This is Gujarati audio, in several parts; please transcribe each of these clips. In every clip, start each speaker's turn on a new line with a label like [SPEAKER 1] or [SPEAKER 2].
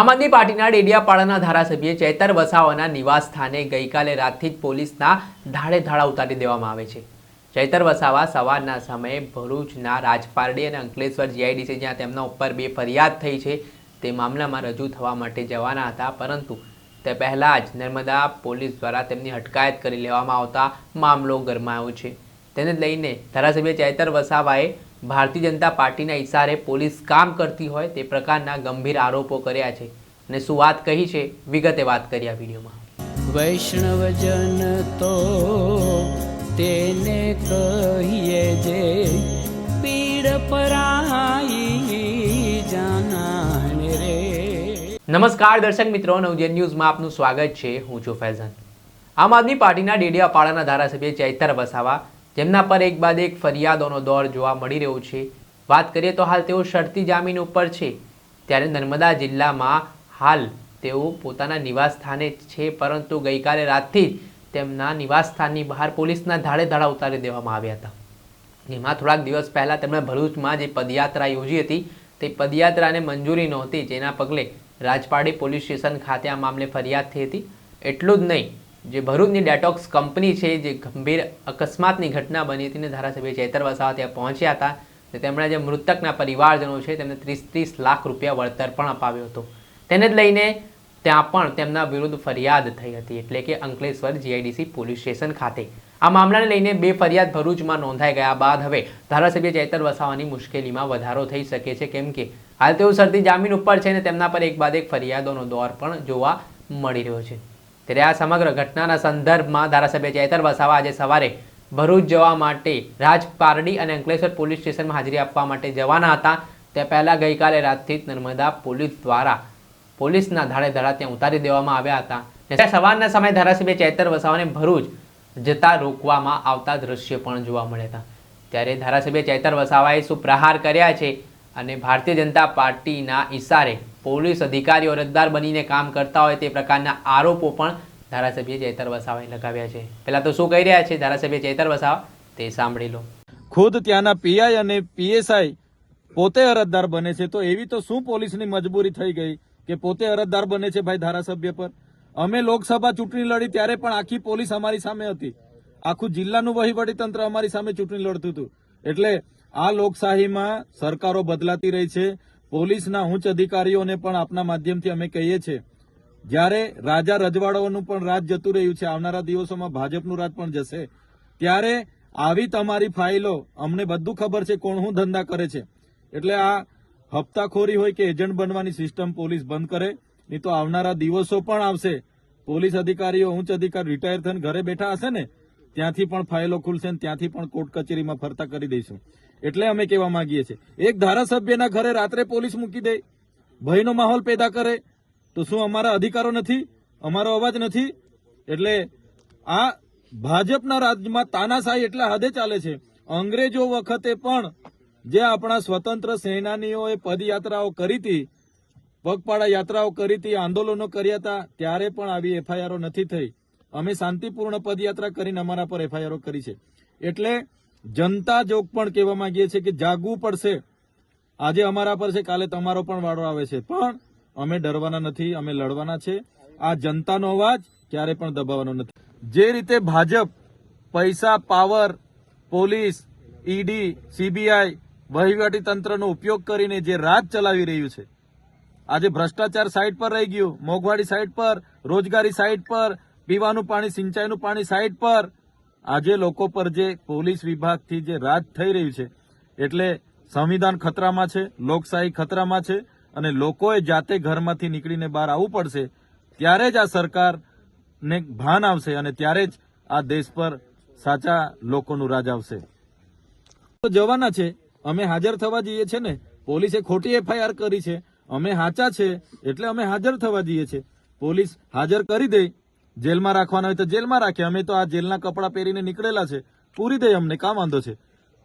[SPEAKER 1] આમ આદમી પાર્ટીના ડેડિયાપાડાના ધારાસભ્ય ચૈતર વસાવાના નિવાસ સ્થાને ગઈકાલે રાતથી જ પોલીસના ધાડે ધાડા ઉતારી દેવામાં આવે છે. ચૈતર વસાવા સવારના સમયે ભરૂચના રાજપારડી અને અંકલેશ્વર જીઆઈડીસી જ્યાં તેમના ઉપર બે ફરિયાદ થઈ છે. તે મામલામાં રજૂ થવા માટે જવાના હતા, પરંતુ તે પહેલાં જ નર્મદા પોલીસ દ્વારા તેમની અટકાયત કરી લેવામાં આવતા મામલો ગરમાયો છે. તેને લઈને ધારાસભ્ય ચૈતર વસાવાએ ભારતીય જનતા પાર્ટીના ઇશારે પોલીસ કામ કરતી હોય તે પ્રકારના ગંભીર આરોપો કર્યા છે. અને શું વાત કહી છે વિગતે વાત કરી આ વિડીયોમાં.
[SPEAKER 2] વૈષ્ણવજન તો તેને કહીએ જે પીડ પરાઈ જાનાને રે.
[SPEAKER 1] નમસ્કાર દર્શક મિત્રો નવજન ન્યૂઝમાં આપનું સ્વાગત છે. હું છું ફૈઝાન. આમ આદમી પાર્ટીના ડેડિયાપાડાના ધારાસભ્ય ચૈતર વસાવા જેમના પર એક બાદ એક ફરિયાદોનો દોર જોવા મળી રહ્યો છે. વાત કરીએ તો હાલ તેઓ શરતી જામીન ઉપર છે. ત્યારે નર્મદા જિલ્લામાં હાલ તેઓ પોતાના નિવાસ સ્થાને છે, પરંતુ ગઈકાલે રાતથી જ તેમના નિવાસ સ્થાનની બહાર પોલીસના ધાડે ધાડા ઉતારી દેવામાં આવ્યા હતા. એમાં થોડાક દિવસ પહેલાં તેમણે ભરૂચમાં જે પદયાત્રા યોજી હતી, તે પદયાત્રાને મંજૂરી નહોતી, જેના પગલે રાજપાડી પોલીસ સ્ટેશન ખાતે આ મામલે ફરિયાદ થઈ હતી. એટલું જ નહીં જે ભરૂચની ડેટોક્સ કંપની છે, જે ગંભીર અકસ્માતની ઘટના બની હતી ને ધારાસભ્ય ચેતર વસાવા ત્યાં પહોંચ્યા હતા ને તેમણે જે મૃતકના પરિવારજનો છે, તેમને ત્રીસ ત્રીસ લાખ રૂપિયા વળતર પણ અપાવ્યો હતો. તેને જ લઈને ત્યાં પણ તેમના વિરુદ્ધ ફરિયાદ થઈ હતી, એટલે કે અંકલેશ્વર જીઆઈડીસી પોલીસ સ્ટેશન ખાતે. આ મામલાને લઈને બે ફરિયાદ ભરૂચમાં નોંધાઈ ગયા બાદ હવે ધારાસભ્ય ચેતર વસાવાની મુશ્કેલીમાં વધારો થઈ શકે છે, કેમ કે હાલ તેઓ શરતી જામીન ઉપર છે અને તેમના પર એક બાદ એક ફરિયાદોનો દોર પણ જોવા મળી રહ્યો છે. ત્યારે આ સમગ્ર ઘટનાના સંદર્ભમાં ધારાસભ્ય ચેતર વસાવા આજે સવારે ભરૂચ જવા માટે રાજપારડી અને અંકલેશ્વર પોલીસ સ્ટેશનમાં હાજરી આપવા માટે જવાના હતા. તે પહેલાં ગઈકાલે રાતથી નર્મદા પોલીસ દ્વારા પોલીસના ધાડે ધડા ત્યાં ઉતારી દેવામાં આવ્યા હતા. સવારના સમયે ધારાસભ્ય ચેતર વસાવાને ભરૂચ જતા રોકવામાં આવતા દ્રશ્ય પણ જોવા મળ્યા હતા. ત્યારે ધારાસભ્ય ચેતર વસાવાએ સુપ્રહાર કર્યા છે અને ભારતીય જનતા પાર્ટીના ઈશારે પોલીસ અધિકારીઓ અરજદાર બનીને કામ કરતા હોય તે પ્રકારના આરોપો પણ ધારાસભ્ય ચેતર વસાવાએ લગાવ્યા છે. પહેલાં તો શું કહી રહ્યા છે? ધારાસભ્ય ચેતર વસાવા, તે સાંભળી લો.
[SPEAKER 3] ખુદ ત્યાંના પીઆઈ અને પીએસઆઈ પોતે અરજદાર બને છે, તો એવી તો શું પોલીસની મજબૂરી થઈ ગઈ કે પોતે અરજદાર બને છે ભાઈ ધારાસભ્ય પર? અમે લોકસભા ચૂંટણી લડી ત્યારે પણ આખી પોલીસ અમારી સામે હતી. આખું જિલ્લાનું વહીવટી તંત્ર અમારી સામે ચૂંટણી લડતું હતું. એટલે આ લોકશાહીમાં સરકારો બદલાતી રહી છે પોલીસના ઉચ્ચ અધિકારીઓને પણ આપના માધ્યમથી અમે કહીએ છીએ. જ્યારે રાજા રજવાડાઓનું પણ રાજ જતું રહ્યું છે, આવનારા દિવસોમાં ભાજપનું રાજ પણ જશે, ત્યારે આવી તમારી ફાઇલો, અમને બધું ખબર છે કોણ હું ધંધા કરે છે. એટલે આ હપ્તાખોરી હોય કે એજન્ટ બનવાની સિસ્ટમ પોલીસ બંધ કરે, નહીં તો આવનારા દિવસો પણ આવશે. પોલીસ અધિકારીઓ, ઉચ્ચ અધિકારી રિટાયર થઈને ઘરે બેઠા હશે ને ત્યાંથી પણ ફાઇલો ખુલશે ત્યાંથી પણ કોર્ટ કચેરીમાં ફરતા કરી દઈશું. એટલે અમે કહેવા માંગીએ છીએ, એક ધારાસભ્યના ઘરે રાત્રે પોલીસ મૂકી દે, ભયનો માહોલ પેદા કરે, તો શું અમારા અધિકારો નથી? અમારો અવાજ નથી? એટલે આ ભાજપના રાજ્યમાં તાનાશાહી એટલા હદે ચાલે છે, અંગ્રેજો વખતે પણ જે આપણા સ્વતંત્ર સેનાનીઓએ પદયાત્રાઓ કરી હતી, પગપાળા યાત્રાઓ કરી હતી, આંદોલનો કર્યા હતા, ત્યારે પણ આવી એફઆઈઆરો નથી થઈ. અમે શાંતિપૂર્ણ પદયાત્રા કરીને અમારા પર એફઆઈઆરો કરી છે. એટલે જનતા જોગ પણ કહેવા માંગીએ છીએ કે જાગવું પડશે. આજે અમારા પર છે, કાલે તમારો પણ વાળો આવે છે. પણ અમે ડરવાના નથી, અમે લડવાના છે. આ જનતાનો અવાજ ક્યારે પણ દબાવવાનો નથી. જે રીતે ભાજપ, પૈસા, પાવર, પોલીસ, ઈડી, સીબીઆઈ, વહીવટી તંત્રનો ઉપયોગ કરીને જે રાજ ચલાવી રહ્યું છે. આજે ભ્રષ્ટાચાર સાઈડ પર રહી ગયું, મોંઘવારી સાઈડ પર, રોજગારી સાઈડ પર પીવાનું પાણી, સિંચાઈનું પાણી સાઈડ પર. આજે લોકો પર જે પોલીસ વિભાગથી જે રાજ થઈ રહ્યું છે, એટલે સંવિધાન ખતરામાં છે, લોકશાહી ખતરામાં છે, અને લોકોએ જાતે ઘરમાંથી નીકળીને બહાર આવવું પડશે, ત્યારે જ આ સરકારને ભાન આવશે અને ત્યારે જ આ દેશ પર સાચા લોકોનું રાજ આવશે. જવાના છે, અમે હાજર થવા જઈએ છે ને, પોલીસે ખોટી એફઆઈઆર કરી છે, અમે હાચા છે, એટલે અમે હાજર થવા જઈએ છે, પોલીસ હાજર કરી દે જેલમાં રાખવાના હોય તો જેલમાં રાખે. અમે તો આ જેલના કપડાં પહેરીને નીકળેલા છે. પૂરી થઈ અમને, કાં વાંધો છે?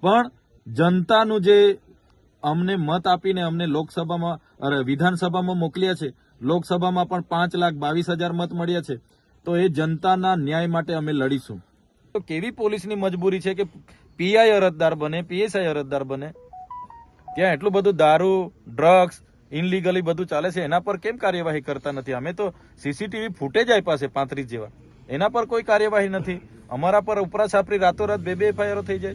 [SPEAKER 3] પણ જનતાનું જે અમને મત આપીને અમને લોકસભામાં, અરે, વિધાનસભામાં મોકલ્યા છે, લોકસભામાં પણ પાંચ લાખ બાવીસ હજાર મત મળ્યા છે, તો એ જનતાના ન્યાય માટે અમે લડીશું. તો કેવી પોલીસની મજબૂરી છે કે પીઆઈ અરજદાર બને, પીએસઆઈ અરજદાર બને? ત્યાં એટલું બધું દારૂ, ડ્રગ્સ ઇનલીગલી બધું ચાલે છે, એના પર કેમ કાર્યવાહી કરતા નથી? અમે તો સીસીટીવી ફૂટેજ આપ્યા છે પાંત્રીસ જેવા. એના પર કોઈ કાર્યવાહી નથી. અમારા પર ઉપરા છાપરી રાતોરાત બે બે એફઆઈઆરો થઈ જાય.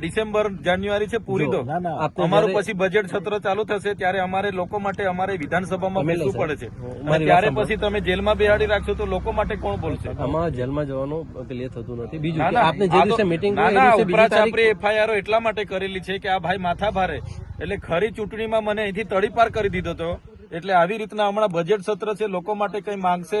[SPEAKER 3] ડિસેમ્બર જાન્યુઆરી છે પૂરી દો અમારું પછી બજેટ સત્ર ચાલુ થશે ત્યારે અમારે લોકો માટે અમારે વિધાનસભામાં બેસવું પડે છે. ત્યારે પછી તમે જેલમાં બેહાડી રાખશો તો લોકો માટે કોણ બોલશે?
[SPEAKER 4] અમારા જેલમાં જવાનું ક્લિયર થતું નથી. બીજું આપને જે દિવસે મીટિંગ ઉપરાંત
[SPEAKER 3] છાપરી એફઆઈઆર એટલા માટે કરેલી છે કે આ ભાઈ માથા ભારે. એટલે ખરી ચૂંટણીમાં મને અહીંથી તડીપાર કરી દીધો હતો. એટલે આવી રીતના હમણાં બજેટ સત્ર છે લોકો માટે કઈ માંગશે?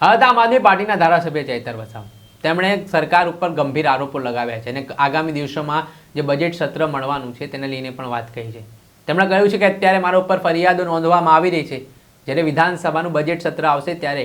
[SPEAKER 4] તો
[SPEAKER 1] આમ આદમી પાર્ટીના ધારાસભ્ય ચૈતર વસાવ. તેમણે સરકાર ઉપર ગંભીર આરોપો લગાવ્યા છે અને આગામી દિવસોમાં જે બજેટ સત્ર મળવાનું છે તેને લઈને પણ વાત કહી છે. તેમણે કહ્યું છે કે અત્યારે મારા ઉપર ફરિયાદો નોંધવામાં આવી રહી છે. જ્યારે વિધાનસભાનું બજેટ સત્ર આવશે ત્યારે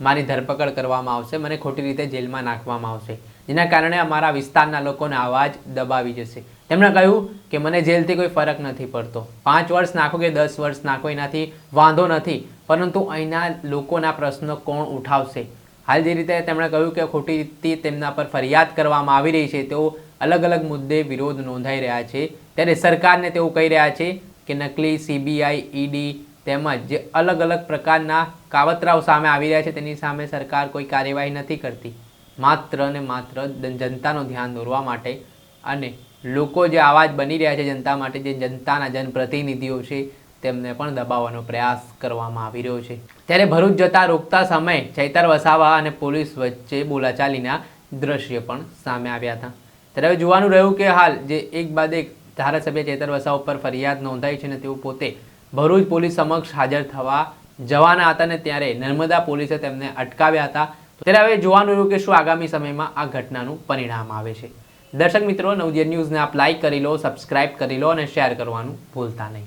[SPEAKER 1] મારી ધરપકડ કરવામાં આવશે, મને ખોટી રીતે જેલમાં નાખવામાં આવશે. જેના કારણે અમારા વિસ્તારના લોકોને અવાજ દબાવી જશે. તેમણે કહ્યું કે મને જેલથી કોઈ ફરક નથી પડતો. પાંચ વર્ષ નાખો કે દસ વર્ષ નાખો એનાથી વાંધો નથી. પરંતુ અહીંના લોકોના પ્રશ્નો કોણ ઉઠાવશે? હાલ જે રીતે તેમણે કહ્યું કે ખોટી રીતથી તેમના પર ફરિયાદ કરવામાં આવી રહી છે, તેઓ અલગ અલગ મુદ્દે વિરોધ નોંધાઈ રહ્યા છે. ત્યારે સરકારને તેઓ કહી રહ્યા છે કે નકલી સીબીઆઈ ઈડી તેમજ જે અલગ અલગ પ્રકારના કાવતરાઓ સામે આવી રહ્યા છે, તેની સામે સરકાર કોઈ કાર્યવાહી નથી કરતી. માત્ર ને માત્ર જન- જનતાનું ધ્યાન દોરવા માટે અને લોકો જે આવાજ બની રહ્યા છે જનતા માટે, જે જનતાના જનપ્રતિનિધિઓ છે તેમને પણ દબાવવાનો પ્રયાસ કરવામાં આવી રહ્યો છે. ત્યારે ભરૂચ જતા રોકતા સમયે ચૈતર વસાવા અને પોલીસ વચ્ચે બોલાચાલીના દ્રશ્ય પણ સામે આવ્યા હતા. ત્યારે હવે જોવાનું રહ્યું કે હાલ જે એક બાદ એક ધારાસભ્ય ચૈતર વસાવા ઉપર ફરિયાદ નોંધાઈ છે અને તેઓ પોતે ભરૂચ પોલીસ સમક્ષ હાજર થવા જવાના હતા ને ત્યારે નર્મદા પોલીસે તેમને અટકાવ્યા હતા. ત્યારે હવે જોવાનું રહ્યું કે શું આગામી સમયમાં આ ઘટનાનું પરિણામ આવે છે. દર્શક મિત્રો, નવજીવન ન્યૂઝને આપ લાઇક કરી લો સબસ્ક્રાઇબ કરી લો અને શેર કરવાનું ભૂલતા નહીં.